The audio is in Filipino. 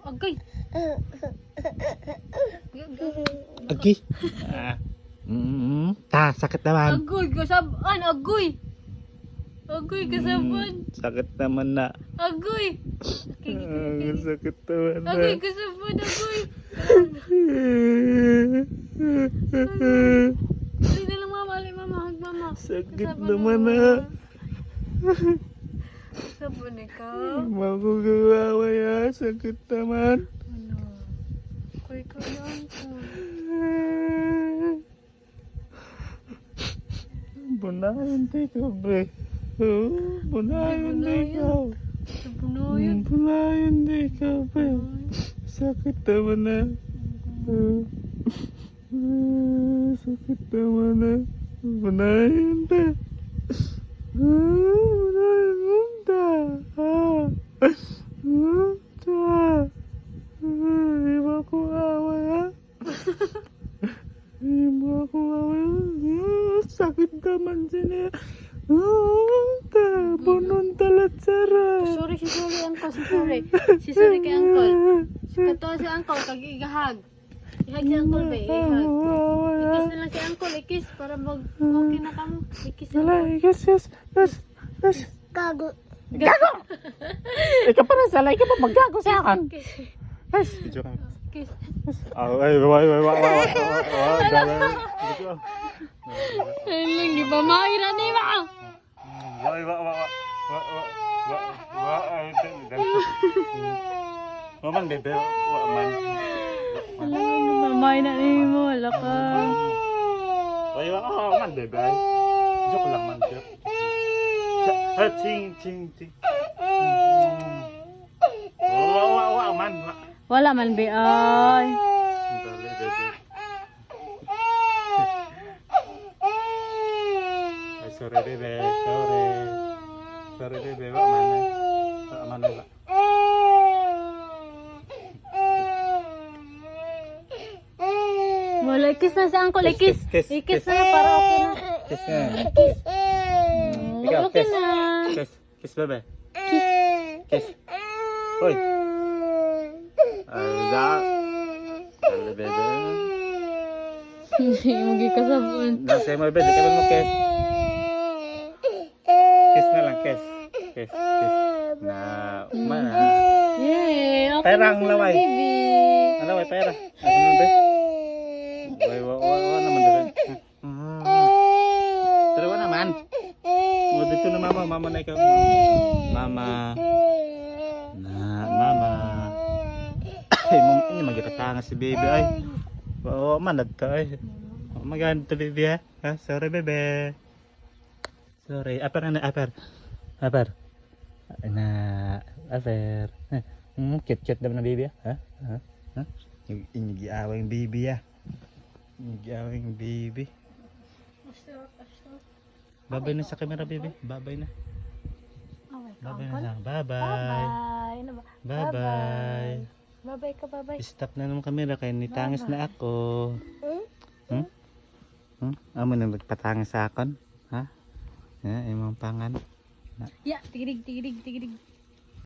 Agay. Agi. Ah. Mm, ta, sakit naman. Agoy kasaban, agoy. Agoy kasaban, Mm, sakit naman na. agoy. Ah, sakit naman na. Agoy kasaban, agoy. Dali na lang mama, ali mama, hag mama. Sakit Kasaban naman na. Sabon ikaw. Magugawa sakit naman. Ano? Kuy ko yan ko. Bunayan di ka, bre. Bunayan di ka. Sabon na yan. Bunayan di ka, bre. Sakit naman na. Ah, sakit naman na. Bunayan di. Ah, bunayan mo da. Ah, ah, da. Ah, iba ko awa ya. Iba ko awa ya. Ah, sakit naman sila. Ah, da. Bunong talat sara. Sorry si sorry uncle, si sorry. Si sorry kay uncle. Si kato si uncle kag igahag. Ihag si uncle ba ihag. Ikis na lang si uncle, ikis para mag okay na kamo. Ikis na lang. yes, yes, yes, yes. Gago. Ikaw pa nasalay ka pa maggago sa akin. Yes. Video ka. Kiss. Ah, ay, wait, wait, wait, wait, wait, Ay lang, di ba maira ni ma? wait, wait, Waman, bebe, waman. Alam mo, di ba may na ni mo, wala ka. Ay, waman, bebe. Joke lang man, joke. Ah, ching, ching, ching. Wa, wa, wa, man, wa. Wala man be sorry, bebe. Sorry. Sorry, bebe. Wa man. Wa man. Wa. Wala, ikis na si uncle, ikis. Kiss, kiss, Ikis kiss. na para okay na. Kiss na. Mm, Ikaw, Okay kiss. na. Kiss. Kiss, bebe. Kiss. Hoy. Ay, da. Dali, bebe. Hindi mo gikasabon. Nasa mo, bebe. Di ka ba mo kiss? Kiss na lang, kiss. Kiss, kiss. Na, mana. Yay! Okay na sila, laway. Ano, may pera. Ano naman, be? Wai, wa, wa, wa naman, bebe. Hmm. Dalawa naman. O, dito na mama. Mama na ikaw. Mama. Na, mama. Ini magkatanga si baby. Ay, oo, manad ka. Ay, maganda to baby ha. ha? Sorry, bebe. Sorry. Aper na, aper. Aper. Na, aper. Hmm, cute-cute naman na baby ha. Ha? Ha? Inigiawa yung baby ha. Inigiawa yung baby. Babay na sa camera baby. Babay na. Babay na. Bye-bye. Bye-bye. Ano ba? Bye-bye. Bye-bye ka, bye-bye. Stop na naman camera kaya nitangis na ako. Hmm? Hmm? Amo na nagpatangis sa akon? Ha? Ha? Imong pangan? Ya, tigirig, tigirig, tigirig.